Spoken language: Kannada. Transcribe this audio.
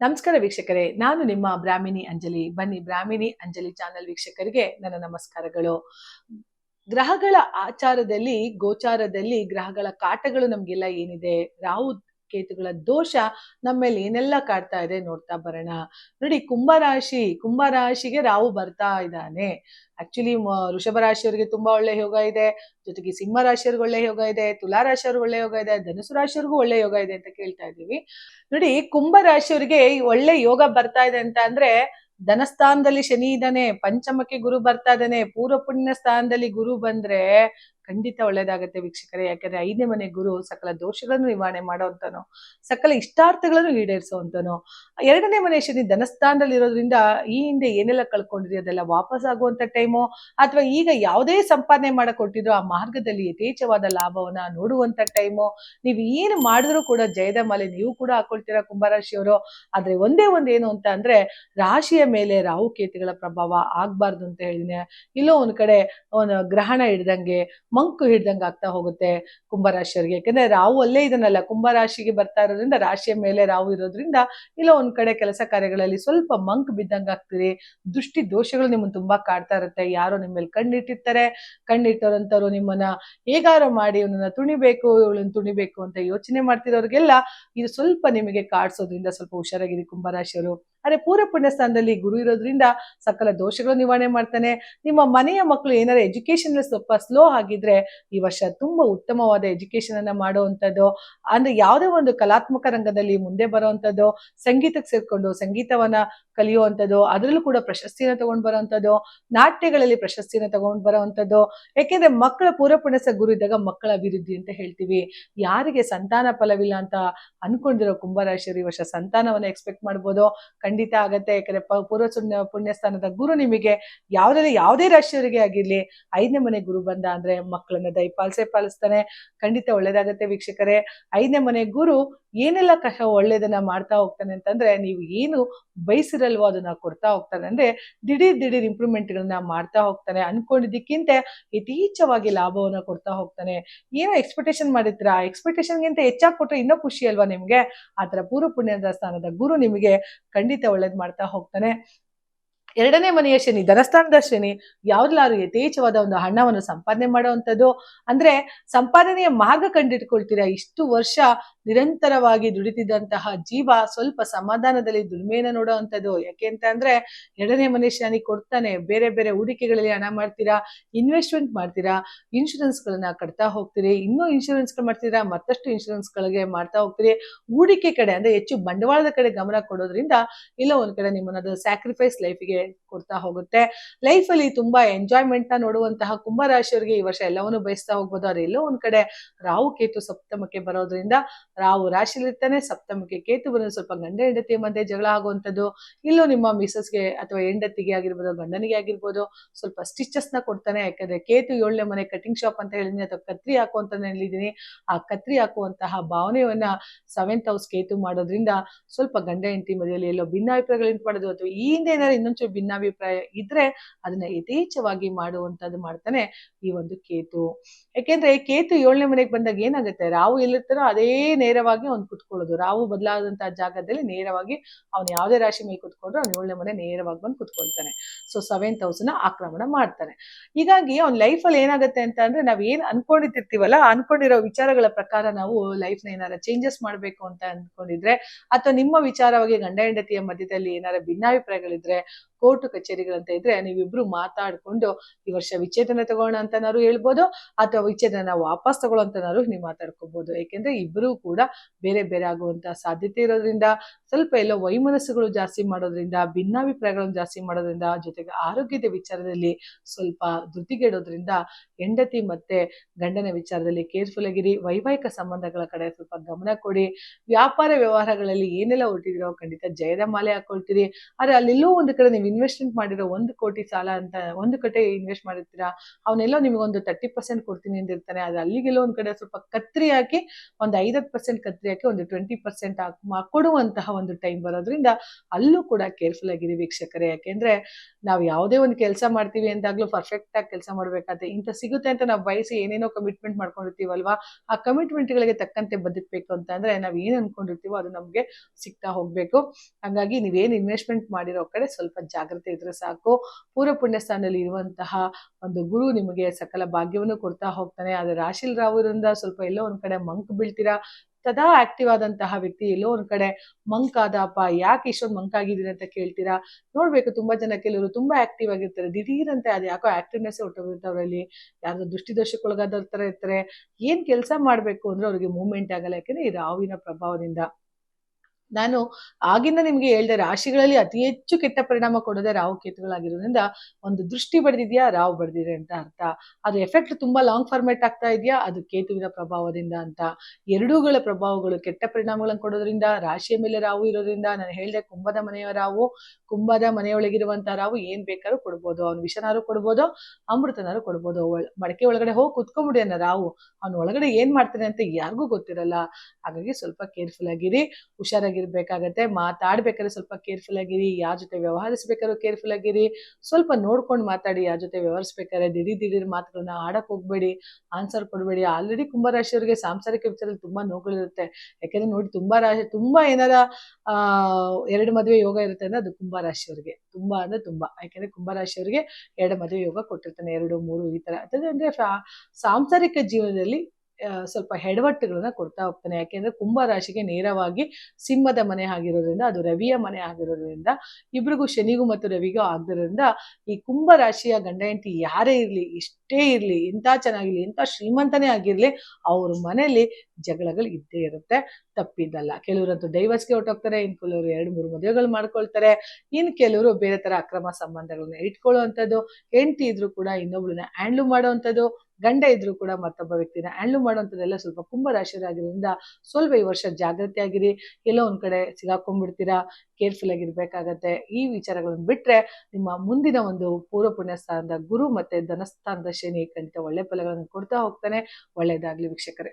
ನಮಸ್ಕಾರ ವೀಕ್ಷಕರೇ, ನಾನು ನಿಮ್ಮ ಬ್ರಾಹ್ಮಿಣಿ ಅಂಜಲಿ. ಬನ್ನಿ ಬ್ರಾಹ್ಮಿಣಿ ಅಂಜಲಿ ಚಾನೆಲ್ ವೀಕ್ಷಕರಿಗೆ ನನ್ನ ನಮಸ್ಕಾರಗಳು. ಗ್ರಹಗಳ ಆಚಾರದಲ್ಲಿ, ಗೋಚಾರದಲ್ಲಿ ಗ್ರಹಗಳ ಕಾಟಗಳು ನಮಗೆಲ್ಲ ಏನಿದೆ? ರಾಹು ಕೇತುಗಳ ದೋಷ ನಮ್ಮ ಮೇಲೆ ಏನೆಲ್ಲ ಕಾಡ್ತಾ ಇದೆ ನೋಡ್ತಾ ಬರೋಣ. ನೋಡಿ, ಕುಂಭರಾಶಿ, ಕುಂಭರಾಶಿಗೆ ರಾವು ಬರ್ತಾ ಇದ್ದಾನೆ. ಆಕ್ಚುಲಿ ಋಷಭ ರಾಶಿಯವರಿಗೆ ತುಂಬಾ ಒಳ್ಳೆ ಯೋಗ ಇದೆ. ಜೊತೆಗೆ ಸಿಂಹ ರಾಶಿಯವ್ರಿಗೆ ಒಳ್ಳೆ ಯೋಗ ಇದೆ ತುಲಾ ರಾಶಿಯವ್ರಿಗೆ ಒಳ್ಳೆ ಯೋಗ ಇದೆ, ಧನುಸು ರಾಶಿಯವ್ರಿಗೂ ಒಳ್ಳೆ ಯೋಗ ಇದೆ ಅಂತ ಕೇಳ್ತಾ ಇದೀವಿ ನೋಡಿ ಕುಂಭ ರಾಶಿಯವರಿಗೆ ಒಳ್ಳೆ ಯೋಗ ಬರ್ತಾ ಇದೆ ಅಂತ ಅಂದ್ರೆ ಧನಸ್ಥಾನದಲ್ಲಿ ಶನಿ ಇದ್ದಾನೆ, ಪಂಚಮಕ್ಕೆ ಗುರು ಬರ್ತಾ ಇದ್ದಾನೆ, ಪೂರ್ವ ಪುಣ್ಯ ಸ್ಥಾನದಲ್ಲಿ ಗುರು ಬಂದ್ರೆ ಖಂಡಿತ ಒಳ್ಳೇದಾಗತ್ತೆ ವೀಕ್ಷಕರೇ. ಯಾಕಂದ್ರೆ ಐದನೇ ಮನೆ ಗುರು ಸಕಲ ದೋಷಗಳನ್ನು ನಿವಾರಣೆ ಮಾಡೋಂತನು ಸಕಲ ಇಷ್ಟಾರ್ಥಗಳನ್ನು ಈಡೇರಿಸುವಂತನು, ಎರಡನೇ ಮನೆ ಶನಿ ಧನಸ್ಥಾನದಲ್ಲಿ ಇರೋದ್ರಿಂದ ಈ ಹಿಂದೆ ಏನೆಲ್ಲ ಕಳ್ಕೊಂಡಿದ್ರಿ ಅದೆಲ್ಲ ವಾಪಸ್ ಆಗುವಂತ ಟೈಮು, ಅಥವಾ ಈಗ ಯಾವುದೇ ಸಂಪಾದನೆ ಮಾಡಿಕೊಟ್ಟಿದ್ರು ಆ ಮಾರ್ಗದಲ್ಲಿ ಯಥೇಚ್ಛವಾದ ಲಾಭವನ್ನ ನೋಡುವಂತ ಟೈಮು, ನೀವು ಏನು ಮಾಡಿದ್ರು ಕೂಡ ಜಯದ ಮಾಲೆ ನೀವು ಕೂಡ ಹಾಕೊಳ್ತೀರಾ ಕುಂಭರಾಶಿಯವರು. ಆದ್ರೆ ಒಂದೇ ಒಂದ್ ಏನು ಅಂತ ಅಂದ್ರೆ, ರಾಶಿಯ ಮೇಲೆ ರಾಹುಕೇತುಗಳ ಪ್ರಭಾವ ಆಗ್ಬಾರ್ದು ಅಂತ ಹೇಳಿದೀನಿ. ಇಲ್ಲೋ ಒಂದ್ ಕಡೆ ಗ್ರಹಣ ಹಿಡ್ದಂಗೆ ಮಂಕು ಹಿಡ್ದಂಗೆ ಆಗ್ತಾ ಹೋಗುತ್ತೆ ಕುಂಭರಾಶಿಯವರಿಗೆ. ಯಾಕಂದ್ರೆ ರಾವು ಅಲ್ಲೇ ಇದನ್ನಲ್ಲ, ಕುಂಭರಾಶಿಗೆ ಬರ್ತಾ ಇರೋದ್ರಿಂದ ರಾಶಿಯ ಮೇಲೆ ರಾವು ಇರೋದ್ರಿಂದ ಇಲ್ಲ ಒಂದ್ ಕಡೆ ಕೆಲಸ ಕಾರ್ಯಗಳಲ್ಲಿ ಸ್ವಲ್ಪ ಮಂಕ್ ಬಿದ್ದಂಗೆ ಆಗ್ತೀರಿ. ದೃಷ್ಟಿ ದೋಷಗಳು ನಿಮ್ಮನ್ನು ತುಂಬಾ ಕಾಡ್ತಾ ಇರುತ್ತೆ. ಯಾರೋ ನಿಮ್ಮ ಮೇಲೆ ಕಣ್ಣಿಟ್ಟಿರ್ತಾರೆ ಕಣ್ಣಿಟ್ಟವ್ರಂತವ್ರು ನಿಮ್ಮನ್ನ ಹೇಗಾರೋ ಮಾಡಿ ಇವನನ್ನ ತುಣಿಬೇಕು ಇವಳನ್ನ ತುಣಿಬೇಕು ಅಂತ ಯೋಚನೆ ಮಾಡ್ತಿರೋರಿಗೆಲ್ಲ ಇದು ಸ್ವಲ್ಪ ನಿಮಗೆ ಕಾಡ್ಸೋದ್ರಿಂದ ಸ್ವಲ್ಪ ಹುಷಾರಾಗಿರಿ ಕುಂಭರಾಶಿಯವರು. ಅದೇ ಪೂರ್ವ ಪುಣ್ಯಸ್ಥಾನದಲ್ಲಿ ಗುರು ಇರೋದ್ರಿಂದ ಸಕಲ ದೋಷಗಳು ನಿವಾರಣೆ ಮಾಡ್ತಾನೆ. ನಿಮ್ಮ ಮನೆಯ ಮಕ್ಕಳು ಏನಾರ ಎಜುಕೇಶನ್ ಸ್ವಲ್ಪ ಸ್ಲೋ ಆಗಿದ್ರೆ ಈ ವರ್ಷ ತುಂಬಾ ಉತ್ತಮವಾದ ಎಜುಕೇಶನ್ ಅನ್ನ ಮಾಡುವಂಥದ್ದು. ಅಂದ್ರೆ ಯಾವುದೇ ಒಂದು ಕಲಾತ್ಮಕ ರಂಗದಲ್ಲಿ ಮುಂದೆ ಬರುವಂಥದ್ದು, ಸಂಗೀತಕ್ಕೆ ಸೇರ್ಕೊಂಡು ಸಂಗೀತವನ್ನ ಕಲಿಯುವಂಥದ್ದು, ಅದರಲ್ಲೂ ಕೂಡ ಪ್ರಶಸ್ತಿನ ತಗೊಂಡ್ ಬರುವಂಥದ್ದು, ನಾಟ್ಯಗಳಲ್ಲಿ ಪ್ರಶಸ್ತಿನ ತಗೊಂಡ್ ಬರುವಂಥದ್ದು. ಯಾಕೆಂದ್ರೆ ಮಕ್ಕಳ ಪೂರ್ವ ಪುಣ್ಯಸ ಗುರು ಇದ್ದಾಗ ಮಕ್ಕಳ ಅಭಿವೃದ್ಧಿ ಅಂತ ಹೇಳ್ತೀವಿ. ಯಾರಿಗೆ ಸಂತಾನ ಫಲವಿಲ್ಲ ಅಂತ ಅನ್ಕೊಂಡಿರೋ ಕುಂಭರಾಶಿಯರು ಈ ವರ್ಷ ಸಂತಾನವನ್ನ ಎಕ್ಸ್ಪೆಕ್ಟ್ ಮಾಡ್ಬೋದು. ಖಂಡಿತ ಆಗತ್ತೆ. ಯಾಕಂದ್ರೆ ಪೂರ್ವ ಪುಣ್ಯ ಪುಣ್ಯಸ್ಥಾನದ ಗುರು ನಿಮಗೆ ಯಾವುದೇ ಯಾವುದೇ ರಾಶಿಯವರಿಗೆ ಆಗಿರ್ಲಿ, ಐದನೇ ಮನೆ ಗುರು ಬಂದ ಅಂದ್ರೆ ಮಕ್ಕಳನ್ನ ದಯಪಾಲಿಸೇ ಪಾಲಿಸ್ತಾನೆ. ಖಂಡಿತ ಒಳ್ಳೇದಾಗತ್ತೆ ವೀಕ್ಷಕರೇ. ಐದನೇ ಮನೆ ಗುರು ಏನೆಲ್ಲ ಕಹ ಒಳ್ಳೇದನ್ನ ಮಾಡ್ತಾ ಹೋಗ್ತಾನೆ ಅಂತಂದ್ರೆ ನೀವು ಏನು ಬಯಸಿರಲ್ವೋ ಅದನ್ನ ಕೊಡ್ತಾ ಹೋಗ್ತಾನೆ. ಅಂದ್ರೆ ದಿಢೀರ್ ದಿಢೀರ್ ಇಂಪ್ರೂವ್ಮೆಂಟ್ ಗಳನ್ನ ಮಾಡ್ತಾ ಹೋಗ್ತಾನೆ. ಅನ್ಕೊಂಡಿದ್ದಕ್ಕಿಂತ ಯಥೇಚ್ಛವಾಗಿ ಲಾಭವನ್ನ ಕೊಡ್ತಾ ಹೋಗ್ತಾನೆ. ಏನೋ ಎಕ್ಸ್ಪೆಕ್ಟೇಷನ್ ಮಾಡಿದ್ರ ಎಕ್ಸ್ಪೆಕ್ಟೇಷನ್ಗಿಂತ ಹೆಚ್ಚಾಗಿ ಕೊಟ್ರೆ ಇನ್ನೂ ಖುಷಿ ಅಲ್ವಾ ನಿಮ್ಗೆ? ಆತರ ಪೂರ್ವ ಪುಣ್ಯದ ಸ್ಥಾನದ ಗುರು ನಿಮಗೆ ಖಂಡಿತ ಒಳ್ಳೇದ್ ಮಾಡ್ತಾ ಹೋಗ್ತಾನೆ. ಎರಡನೇ ಮನೆಯ ಶನಿ, ಧನಸ್ಥಾನದ ಶನಿ ಯಾವ್ದ್ಲಾರು ಯಥೇಚ್ಛವಾದ ಒಂದು ಹಣವನ್ನು ಸಂಪಾದನೆ ಮಾಡುವಂಥದ್ದು. ಅಂದ್ರೆ ಸಂಪಾದನೆಯ ಮಾರ್ಗ ಕಂಡಿಟ್ಕೊಳ್ತೀರಾ? ಇಷ್ಟು ವರ್ಷ ನಿರಂತರವಾಗಿ ದುಡಿತಿದ್ದಂತಹ ಜೀವ ಸ್ವಲ್ಪ ಸಮಾಧಾನದಲ್ಲಿ ದುರ್ಮೇನ ನೋಡುವಂಥದ್ದು ಯಾಕೆ ಅಂತ ಅಂದ್ರೆ, ಎರಡನೇ ಮನೆ ಶನಿ ಕೊಡ್ತಾನೆ. ಬೇರೆ ಬೇರೆ ಹೂಡಿಕೆಗಳಲ್ಲಿ ಹಣ ಮಾಡ್ತೀರಾ? ಇನ್ವೆಸ್ಟ್ಮೆಂಟ್ ಮಾಡ್ತೀರಾ? ಇನ್ಶೂರೆನ್ಸ್ ಗಳನ್ನ ಕಟ್ತಾ ಹೋಗ್ತೀರಿ. ಇನ್ನೂ ಇನ್ಶೂರೆನ್ಸ್ಗಳು ಮಾಡ್ತೀರಾ ಮತ್ತಷ್ಟು ಇನ್ಶೂರೆನ್ಸ್ ಗಳಿಗೆ ಮಾಡ್ತಾ ಹೋಗ್ತೀರಿ. ಹೂಡಿಕೆ ಕಡೆ ಅಂದ್ರೆ ಹೆಚ್ಚು ಬಂಡವಾಳದ ಕಡೆ ಗಮನ ಕೊಡೋದ್ರಿಂದ, ಇಲ್ಲ ಒಂದ್ ಕಡೆ ನಿಮ್ಮನ್ನ ಸ್ಯಾಕ್ರಿಫೈಸ್ ಲೈಫಿಗೆ ಕೊಡ್ತಾ ಹೋಗುತ್ತೆ. ಲೈಫ್ ಅಲ್ಲಿ ತುಂಬಾ ಎಂಜಾಯ್ಮೆಂಟ್ನ ನೋಡುವಂತಹ ಕುಂಭರಾಶಿಯವರಿಗೆ ಈ ವರ್ಷ ಎಲ್ಲವನ್ನೂ ಬಯಸ್ತಾ ಹೋಗ್ಬೋದು. ಅವ್ರು ಎಲ್ಲೋ ಒಂದ್ ಕಡೆ ರಾಹು, ಕೇತು, ಸಪ್ತಮಕ್ಕೆ ಬರೋದ್ರಿಂದ ರಾಹು ರಾಶಿಲಿರ್ತಾನೆ ಸಪ್ತಮಕ್ಕೆ ಕೇತು ಬರೋದು ಸ್ವಲ್ಪ ಗಂಡ ಹೆಂಡತಿ ಮಧ್ಯೆ ಜಗಳ ಆಗುವಂಥದ್ದು. ಇಲ್ಲೋ ನಿಮ್ಮ ಮಿಸಸ್ಗೆ ಅಥವಾ ಹೆಂಡತಿಗೆ ಆಗಿರ್ಬೋದು, ಗಂಡನಿಗೆ ಆಗಿರ್ಬೋದು ಸ್ವಲ್ಪ ಸ್ಟಿಚಸ್ನ ಕೊಡ್ತಾನೆ. ಯಾಕಂದ್ರೆ ಕೇತು ಏಳನೇ ಮನೆ ಕಟಿಂಗ್ ಶಾಪ್ ಅಂತ ಹೇಳಿದೀನಿ, ಅಥವಾ ಕತ್ರಿ ಹಾಕು ಅಂತ ಹೇಳಿದೀನಿ. ಆ ಕತ್ರಿ ಹಾಕುವಂತಹ ಭಾವನೆಯನ್ನ ಸೆವೆಂತ್ ಹೌಸ್ ಕೇತು ಮಾಡೋದ್ರಿಂದ ಸ್ವಲ್ಪ ಗಂಡ, ಹೆಂಡತಿ ಮಧ್ಯೆ ಎಲ್ಲೋ ಭಿನ್ನಾಭಿಪ್ರಾಯಗಳು ಮಾಡೋದು ಅಥವಾ ಈ ಹಿಂದೆ ಏನಾದ್ರು ಇನ್ನೊಂಚೂರು ಭಿನ್ನಾಭಿಪ್ರಾಯ ಇದ್ರೆ ಅದನ್ನ ಯಥೇಚ್ಛವಾಗಿ ಮಾಡುವಂತದ್ದು ಮಾಡ್ತಾನೆ ಈ ಒಂದು ಕೇತು. ಯಾಕೆಂದ್ರೆ ಕೇತು ಏಳನೇ ಮನೆಗೆ ಬಂದಾಗ ಏನಾಗುತ್ತೆ? ರಾವು ಎಲ್ಲಿರ್ತಾರೋ ಅದೇ ನೇರವಾಗಿ ಅವ್ನು ಕುತ್ಕೊಳ್ಳೋದು. ರಾವು ಬದಲಾದಂತಹ ಜಾಗದಲ್ಲಿ ನೇರವಾಗಿ ಅವ್ನು ಯಾವುದೇ ರಾಶಿ ಮೇಲೆ ಕುತ್ಕೊಂಡ್ರು ಅವ್ನು ಏಳನೇ ಮನೆ ನೇರವಾಗಿ ಬಂದು ಕುತ್ಕೊಳ್ತಾನೆ. ಸೊ ಸೆವೆಂತ್ನ ಆಕ್ರಮಣ ಮಾಡ್ತಾನೆ. ಹೀಗಾಗಿ ಅವ್ನ ಲೈಫ್ ಅಲ್ಲಿ ಏನಾಗುತ್ತೆ ಅಂತ ಅಂದ್ರೆ ನಾವ್ ಏನ್ ಅನ್ಕೊಂಡಿರ್ತೀವಲ್ಲ, ಅನ್ಕೊಂಡಿರೋ ವಿಚಾರಗಳ ಪ್ರಕಾರ ನಾವು ಲೈಫ್ನ ಏನಾರ ಚೇಂಜಸ್ ಮಾಡ್ಬೇಕು ಅಂತ ಅನ್ಕೊಂಡಿದ್ರೆ, ಅಥವಾ ನಿಮ್ಮ ವಿಚಾರವಾಗಿ ಗಂಡ ಹೆಂಡತಿಯ ಮಧ್ಯದಲ್ಲಿ ಏನಾರ ಭಿನ್ನಾಭಿಪ್ರಾಯಗಳಿದ್ರೆ ಕೋರ್ಟ್ ಕಚೇರಿಗಳಂತ ಇದ್ರೆ ನೀವಿಬ್ರು ಮಾತಾಡ್ಕೊಂಡು ಈ ವರ್ಷ ವಿಚ್ಛೇದನ ತಗೋಣ ಅಂತನಾರು ಹೇಳ್ಬೋದು, ಅಥವಾ ವಿಚ್ಛೇದನ ವಾಪಸ್ ತಗೊಳ್ಳೋಂತನಾರು ನೀವು ಮಾತಾಡ್ಕೋಬಹುದು ಯಾಕೆಂದ್ರೆ ಇಬ್ರು ಕೂಡ ಬೇರೆ ಬೇರೆ ಆಗುವಂತ ಸಾಧ್ಯತೆ ಇರೋದ್ರಿಂದ, ಸ್ವಲ್ಪ ಎಲ್ಲೋ ವೈಮನಸ್ಸುಗಳು ಜಾಸ್ತಿ ಮಾಡೋದ್ರಿಂದ, ಭಿನ್ನಾಭಿಪ್ರಾಯಗಳನ್ನು ಜಾಸ್ತಿ ಮಾಡೋದ್ರಿಂದ, ಜೊತೆಗೆ ಆರೋಗ್ಯದ ವಿಚಾರದಲ್ಲಿ ಸ್ವಲ್ಪ ಧೃತಿಗೆಡೋದ್ರಿಂದ ಹೆಂಡತಿ ಮತ್ತೆ ಗಂಡನ ವಿಚಾರದಲ್ಲಿ ಕೇರ್ಫುಲ್ ಆಗಿರಿ, ವೈವಾಹಿಕ ಸಂಬಂಧಗಳ ಕಡೆ ಸ್ವಲ್ಪ ಗಮನ ಕೊಡಿ, ವ್ಯಾಪಾರ ವ್ಯವಹಾರಗಳಲ್ಲಿ ಏನೆಲ್ಲ ಹೊರಟಿದಿರೋ ಖಂಡಿತ ಜಯದ ಮಾಲೆ ಹಾಕೊಳ್ತೀರಿ. ಆದ್ರೆ ಅಲ್ಲೆಲ್ಲೋ ಒಂದು ಕಡೆ ನೀವು ಇನ್ವೆಸ್ಟ್ಮೆಂಟ್ ಮಾಡಿರೋ ಒಂದು ಕೋಟಿ ಸಾಲ ಅಂತ ಒಂದು ಕಡೆ ಇನ್ವೆಸ್ಟ್ ಮಾಡಿರ್ತೀರಾ ನಿಮ್ಗೆ ಒಂದು ತರ್ಟಿ ಪರ್ಸೆಂಟ್ ಕೊಡ್ತೀನಿ ಅಂದಿರ್ತಾನೆ ಅದು ಅಲ್ಲಿಗೆಲ್ಲ ಒಂದ್ ಕಡೆ ಸ್ವಲ್ಪ ಕತ್ರಿ ಹಾಕಿ, ಒಂದು ಐವತ್ತು ಪರ್ಸೆಂಟ್ ಕತ್ರಿ ಹಾಕಿ, ಒಂದು ಟ್ವೆಂಟಿ ಪರ್ಸೆಂಟ್ ಕೊಡುವಂತಹ ಒಂದು ಟೈಮ್ ಬರೋದ್ರಿಂದ ಅಲ್ಲೂ ಕೂಡ ಕೇರ್ಫುಲ್ ಆಗಿರಿ ವೀಕ್ಷಕರೇ. ಯಾಕೆಂದ್ರೆ ನಾವು ಯಾವುದೇ ಒಂದು ಕೆಲಸ ಮಾಡ್ತೀವಿ ಅಂದಾಗ್ಲೂ ಪರ್ಫೆಕ್ಟ್ ಆಗಿ ಕೆಲಸ ಮಾಡ್ಬೇಕಾದ್ರೆ ಇಂಥ ಸಿಗುತ್ತೆ ಅಂತ ನಾವು ಬಯಸಿ ಏನೇನೋ ಕಮಿಟ್ಮೆಂಟ್ ಮಾಡ್ಕೊಂಡಿರ್ತೀವಲ್ವಾ? ಆ ಕಮಿಟ್ಮೆಂಟ್ ಗಳಿಗೆ ತಕ್ಕಂತೆ ಬದುಕಬೇಕು ಅಂತ ಅಂದ್ರೆ ನಾವ್ ಏನ್ ಅನ್ಕೊಂಡಿರ್ತೀವೋ ಅದು ನಮ್ಗೆ ಸಿಗ್ತಾ ಹೋಗ್ಬೇಕು. ಹಾಗಾಗಿ ನೀವೇನ್ ಇನ್ವೆಸ್ಟ್ಮೆಂಟ್ ಮಾಡಿರೋ ಕಡೆ ಸ್ವಲ್ಪ ಜಾಗ್ರತೆ ಇದ್ರೆ ಸಾಕು. ಪೂರ್ವ ಪುಣ್ಯಸ್ಥಾನದಲ್ಲಿ ಇರುವಂತಹ ಒಂದು ಗುರು ನಿಮಗೆ ಸಕಲ ಭಾಗ್ಯವನ್ನು ಕೊಡ್ತಾ ಹೋಗ್ತಾನೆ. ಆದ್ರೆ ರಾಶಿಲ್ ರಾಹುರಿಂದ ಸ್ವಲ್ಪ ಎಲ್ಲೋ ಒಂದ್ ಕಡೆ ಮಂಕ್ ಬೀಳ್ತೀರಾ? ಸದಾ ಆಕ್ಟಿವ್ ಆದಂತಹ ವ್ಯಕ್ತಿ ಎಲ್ಲೋ ಒಂದ್ ಕಡೆ ಮಂಕ್ ಆದಪ್ಪ, ಯಾಕೆ ಇಷ್ಟೊಂದು ಮಂಕ್ ಆಗಿದ್ದೀರಿ ಅಂತ ಕೇಳ್ತೀರಾ? ನೋಡ್ಬೇಕು, ತುಂಬಾ ಜನ ಕೆಲವರು ತುಂಬಾ ಆಕ್ಟಿವ್ ಆಗಿರ್ತಾರೆ. ದಿಢೀರಂತೆ ಅದು ಯಾಕೋ ಆಕ್ಟಿವ್ನೆಸ್ ಹೊಟ್ಟೋಗಿರುತ್ತೆ ಅವರಲ್ಲಿ ದೃಷ್ಟಿ ದೃಷ್ಟಿದೋಷಕ್ಕೊಳಗಾದವ್ರ ತರ ಇರ್ತಾರೆ. ಏನ್ ಕೆಲಸ ಮಾಡ್ಬೇಕು ಅಂದ್ರೆ ಅವ್ರಿಗೆ ಮೂವ್ಮೆಂಟ್ ಆಗಲ್ಲ. ಯಾಕೆಂದ್ರೆ ಈ ರಾವಿನ ಪ್ರಭಾವದಿಂದ. ನಾನು ಆಗಿಂದ ನಿಮ್ಗೆ ಹೇಳ್ದೆ, ರಾಶಿಗಳಲ್ಲಿ ಅತಿ ಹೆಚ್ಚು ಕೆಟ್ಟ ಪರಿಣಾಮ ಕೊಡೋದೇ ರಾಹು ಕೇತುಗಳಾಗಿರೋದ್ರಿಂದ ಒಂದು ದೃಷ್ಟಿ ಬಡ್ದಿದ್ಯಾ ರಾವು ಬಡ್ದಿದೆ ಅಂತ ಅರ್ಥ. ಅದು ಎಫೆಕ್ಟ್ ತುಂಬಾ ಲಾಂಗ್ ಫಾರ್ಮೇಟ್ ಆಗ್ತಾ ಇದೆಯಾ, ಅದು ಕೇತುವಿನ ಪ್ರಭಾವದಿಂದ ಅಂತ. ಎರಡೂಗಳ ಪ್ರಭಾವಗಳು ಕೆಟ್ಟ ಪರಿಣಾಮಗಳನ್ನು ಕೊಡೋದ್ರಿಂದ, ರಾಶಿಯ ಮೇಲೆ ರಾವು ಇರೋದ್ರಿಂದ, ನಾನು ಹೇಳ್ದೆ ಕುಂಭದ ಮನೆಯ ರಾವು ಕುಂಭದ ಮನೆಯೊಳಗಿರುವಂತಹ ರಾವು ಏನ್ ಬೇಕಾದ್ರೂ ಕೊಡ್ಬೋದು. ಅವ್ನು ವಿಷನಾರು ಕೊಡ್ಬೋದು, ಅಮೃತನಾರು ಕೊಡ್ಬೋದು. ಮಡಕೆ ಒಳಗಡೆ ಹೋಗಿ ಕುತ್ಕೊಂಡ್ಬಿಡಿ ಅನ್ನೋ ರಾವು ಅವ್ನ ಒಳಗಡೆ ಏನ್ ಮಾಡ್ತಾನೆ ಅಂತ ಯಾರಿಗೂ ಗೊತ್ತಿರಲ್ಲ. ಹಾಗಾಗಿ ಸ್ವಲ್ಪ ಕೇರ್ಫುಲ್ ಆಗಿರಿ ಹುಷಾರಾಗಿರ್ಬೇಕಾಗತ್ತೆ ಮಾತಾಡ್ಬೇಕಾದ್ರೆ ಸ್ವಲ್ಪ ಕೇರ್ಫುಲ್ ಆಗಿರಿ ಯಾರ ಜೊತೆ ವ್ಯವಹರಿಸ್ಬೇಕಾದ್ರೂ ಕೇರ್ಫುಲ್ ಆಗಿರಿ. ಸ್ವಲ್ಪ ನೋಡ್ಕೊಂಡು ಮಾತಾಡಿ ಯಾರ ಜೊತೆ ವ್ಯವಹರಿಸ್ಬೇಕಾದ್ರೆ ದಿಢೀರ್ ದಿಢೀರ್ ಮಾತುಗಳನ್ನ ಆಡಕ್ ಹೋಗ್ಬೇಡಿ ಆನ್ಸರ್ ಕೊಡ್ಬೇಡಿ. ಆಲ್ರೆಡಿ ಕುಂಭರಾಶಿಯವರಿಗೆ ಸಾಂಸಾರಿಕ ವಿಚಾರದಲ್ಲಿ ತುಂಬಾ ನೋವುಗಳಿರುತ್ತೆ. ಯಾಕೆಂದ್ರೆ ನೋಡಿ ತುಂಬಾ ರಾಶಿ, ತುಂಬಾ ಏನಾರ ಎರಡು ಮದುವೆ ಯೋಗ ಇರುತ್ತೆ ಅಂದ್ರೆ ಅದು ಕುಂಭರಾಶಿಯವರಿಗೆ ತುಂಬಾ ಅಂದ್ರೆ ತುಂಬಾ. ಯಾಕಂದ್ರೆ ಕುಂಭರಾಶಿಯವರಿಗೆ ಎರಡು ಮದುವೆ ಯೋಗ ಕೊಟ್ಟಿರ್ತಾನೆ, ಎರಡು, ಮೂರು ಈ ತರ. ಅಂತಂದ್ರೆ ಸಾಂಸಾರಿಕ ಜೀವನದಲ್ಲಿ ಸ್ವಲ್ಪ ಹೆಡವಟ್ಟುಗಳನ್ನ ಕೊಡ್ತಾ ಹೋಗ್ತಾನೆ. ಯಾಕೆಂದ್ರೆ ಕುಂಭ ರಾಶಿಗೆ ನೇರವಾಗಿ ಸಿಂಹದ ಮನೆ ಆಗಿರೋದ್ರಿಂದ, ಅದು ರವಿಯ ಮನೆ ಆಗಿರೋದ್ರಿಂದ, ಇಬ್ರಿಗೂ ಶನಿಗೂ ಮತ್ತು ರವಿಗೂ ಆಗಿರೋದ್ರಿಂದ ಈ ಕುಂಭ ರಾಶಿಯ ಗಂಡ ಹೆಂಡತಿ ಯಾರೇ ಇರಲಿ, ಇಷ್ಟೇ ಇರಲಿ ಇಂಥ ಚೆನ್ನಾಗಿರ್ಲಿ ಇಂಥ ಶ್ರೀಮಂತನೇ ಆಗಿರಲಿ, ಅವ್ರ ಮನೆಯಲ್ಲಿ ಜಗಳಗಳು ಇದ್ದೇ ಇರುತ್ತೆ. ತಪ್ಪಿದ್ದಲ್ಲ. ಕೆಲವರಂತೂ ಡೈವರ್ಸ್ಗೆ ಹೊಟ್ಟೋಗ್ತಾರೆ ಇನ್ನು ಕೆಲವರು ಎರಡು, ಮೂರು ಮದುವೆಗಳು ಮಾಡ್ಕೊಳ್ತಾರೆ. ಇನ್ನು ಕೆಲವರು ಬೇರೆ ತರ ಅಕ್ರಮ ಸಂಬಂಧಗಳನ್ನ ಇಟ್ಕೊಳ್ಳುವಂಥದ್ದು. ಹೆಂಡತಿ ಇದ್ರು ಕೂಡ ಇನ್ನೊಬ್ಳನ್ನ ಹ್ಯಾಂಡ್ಲು ಮಾಡುವಂಥದ್ದು. ಗಂಡ ಇದ್ರು ಕೂಡ ಮತ್ತೊಬ್ಬ ವ್ಯಕ್ತಿನ ಹ್ಯಾಂಡ್ಲು ಮಾಡುವಂಥದ್ದೆಲ್ಲ ಸ್ವಲ್ಪ ಕುಂಭ ರಾಶಿಯರಾಗಿರೋದ್ರಿಂದ ಸ್ವಲ್ಪ ಈ ವರ್ಷ ಜಾಗ್ರತೆ ಆಗಿರಿ. ಎಲ್ಲೋ ಒಂದ್ ಕಡೆ ಸಿಗಾಕೊಂಡ್ಬಿಡ್ತೀರಾ, ಕೇರ್ಫುಲ್ ಆಗಿರ್ಬೇಕಾಗತ್ತೆ ಈ ವಿಚಾರಗಳನ್ನು ಬಿಟ್ರೆ ನಿಮ್ಮ ಮುಂದಿನ ಒಂದು ಪೂರ್ವ ಪುಣ್ಯ ಸ್ಥಾನದ ಗುರು ಮತ್ತೆ ಧನಸ್ಥಾನದ ಶನಿ ಖಂಡಿತ ಒಳ್ಳೆ ಫಲಗಳನ್ನು ಕೊಡ್ತಾ ಹೋಗ್ತಾನೆ. ಒಳ್ಳೇದಾಗ್ಲಿ ವೀಕ್ಷಕರೇ.